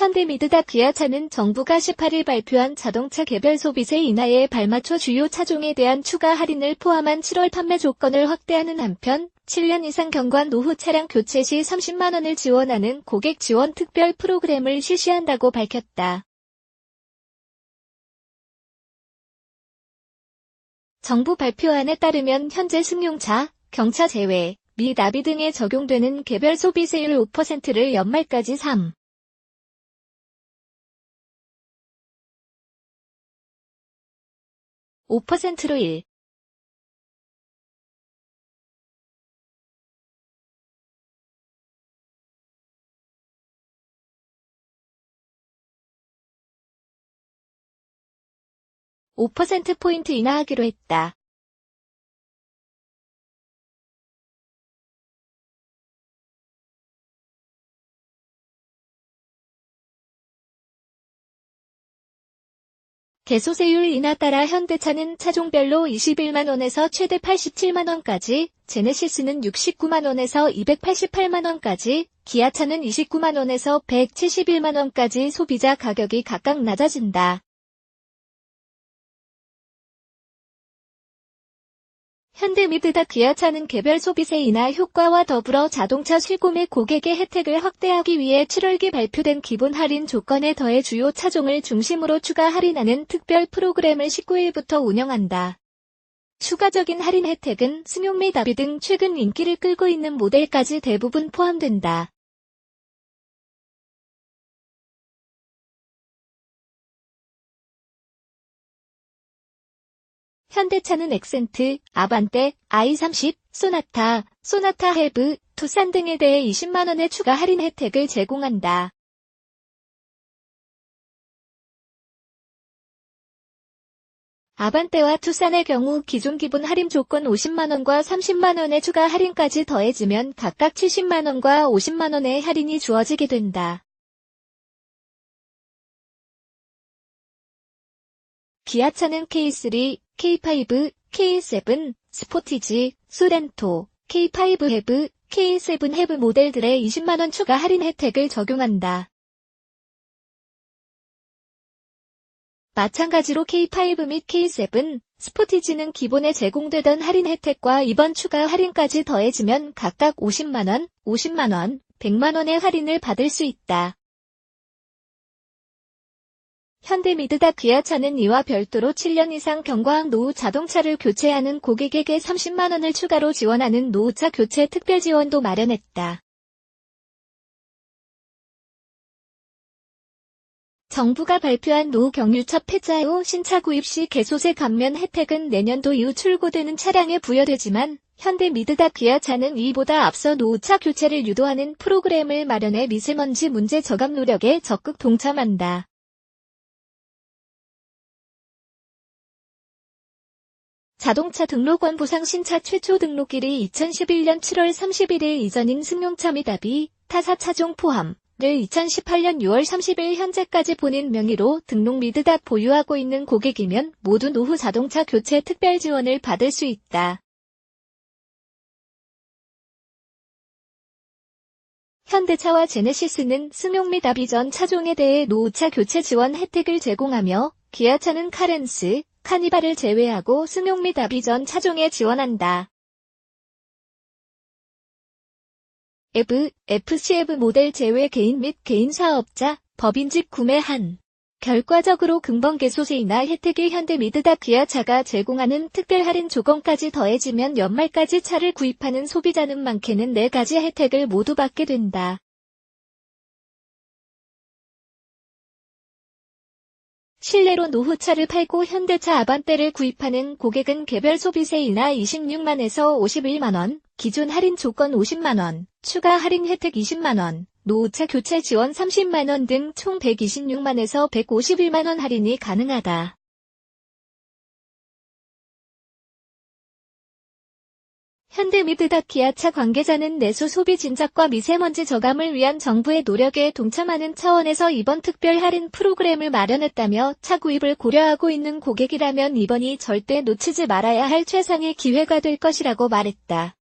현대미드다 기아차는 정부가 18일 발표한 자동차 개별 소비세 인하에 발맞춰 주요 차종에 대한 추가 할인을 포함한 7월 판매 조건을 확대하는 한편 7년 이상 경관 노후 차량 교체 시 30만원을 지원하는 고객 지원 특별 프로그램을 실시한다고 밝혔다. 정부 발표안에 따르면 현재 승용차, 경차 제외, 미 나비 등에 적용되는 개별 소비세율 5%를 연말까지 3. 5%로 1. 5%포인트 인하하기로 했다. 개소세율 인하 따라 현대차는 차종별로 21만원에서 최대 87만원까지, 제네시스는 69만원에서 288만원까지, 기아차는 29만원에서 171만원까지 소비자 가격이 각각 낮아진다. 현대미드다 기아차는 개별 소비세 인하 효과와 더불어 자동차 실구매 고객의 혜택을 확대하기 위해 7월기 발표된 기본 할인 조건에 더해 주요 차종을 중심으로 추가 할인하는 특별 프로그램을 19일부터 운영한다. 추가적인 할인 혜택은 승용 및 아비 등 최근 인기를 끌고 있는 모델까지 대부분 포함된다. 현대차는 엑센트, 아반떼, i30, 소나타, 소나타 헤브, 투싼 등에 대해 20만원의 추가 할인 혜택을 제공한다. 아반떼와 투싼의 경우 기존 기본 할인 조건 50만원과 30만원의 추가 할인까지 더해지면 각각 70만원과 50만원의 할인이 주어지게 된다. 기아차는 K3, K5, K7, 스포티지, 소렌토, K5 헤브, K7 헤브 모델들의 20만원 추가 할인 혜택을 적용한다. 마찬가지로 K5 및 K7, 스포티지는 기본에 제공되던 할인 혜택과 이번 추가 할인까지 더해지면 각각 50만원, 50만원, 100만원의 할인을 받을 수 있다. 현대미드다 기아차는 이와 별도로 7년 이상 경과학 노후 자동차를 교체하는 고객에게 30만원을 추가로 지원하는 노후차 교체 특별 지원도 마련했다. 정부가 발표한 노후 경유차 폐자 후 신차 구입 시 개소세 감면 혜택은 내년도 이후 출고되는 차량에 부여되지만 현대 미드다 기아차는 이보다 앞서 노후차 교체를 유도하는 프로그램을 마련해 미세먼지 문제 저감 노력에 적극 동참한다. 자동차 등록원 보상 신차 최초 등록일이 2011년 7월 31일 이전인 승용차 및 아비, 타사 차종 포함, 를 2018년 6월 30일 현재까지 본인 명의로 등록 미드다 보유하고 있는 고객이면 모두 노후 자동차 교체 특별 지원을 받을 수 있다. 현대차와 제네시스는 승용 및 아비전 차종에 대해 노후차 교체 지원 혜택을 제공하며 기아차는 카렌스, 카니발을 제외하고 승용 및 아비전 차종에 지원한다. 에브, FCF 모델 제외 개인 및 개인 사업자, 법인직 구매한 결과적으로 근본개소세이나 혜택이 현대미드다 기아차가 제공하는 특별 할인 조건까지 더해지면 연말까지 차를 구입하는 소비자는 많게는 4가지 혜택을 모두 받게 된다. 실내로 노후차를 팔고 현대차 아반떼를 구입하는 고객은 개별 소비세 인하 26만에서 51만원, 기존 할인 조건 50만원, 추가 할인 혜택 20만원, 노후차 교체 지원 30만원 등 총 126만에서 151만원 할인이 가능하다. 현대미드다 기아차 관계자는 내수 소비 진작과 미세먼지 저감을 위한 정부의 노력에 동참하는 차원에서 이번 특별 할인 프로그램을 마련했다며 차 구입을 고려하고 있는 고객이라면 이번이 절대 놓치지 말아야 할 최상의 기회가 될 것이라고 말했다.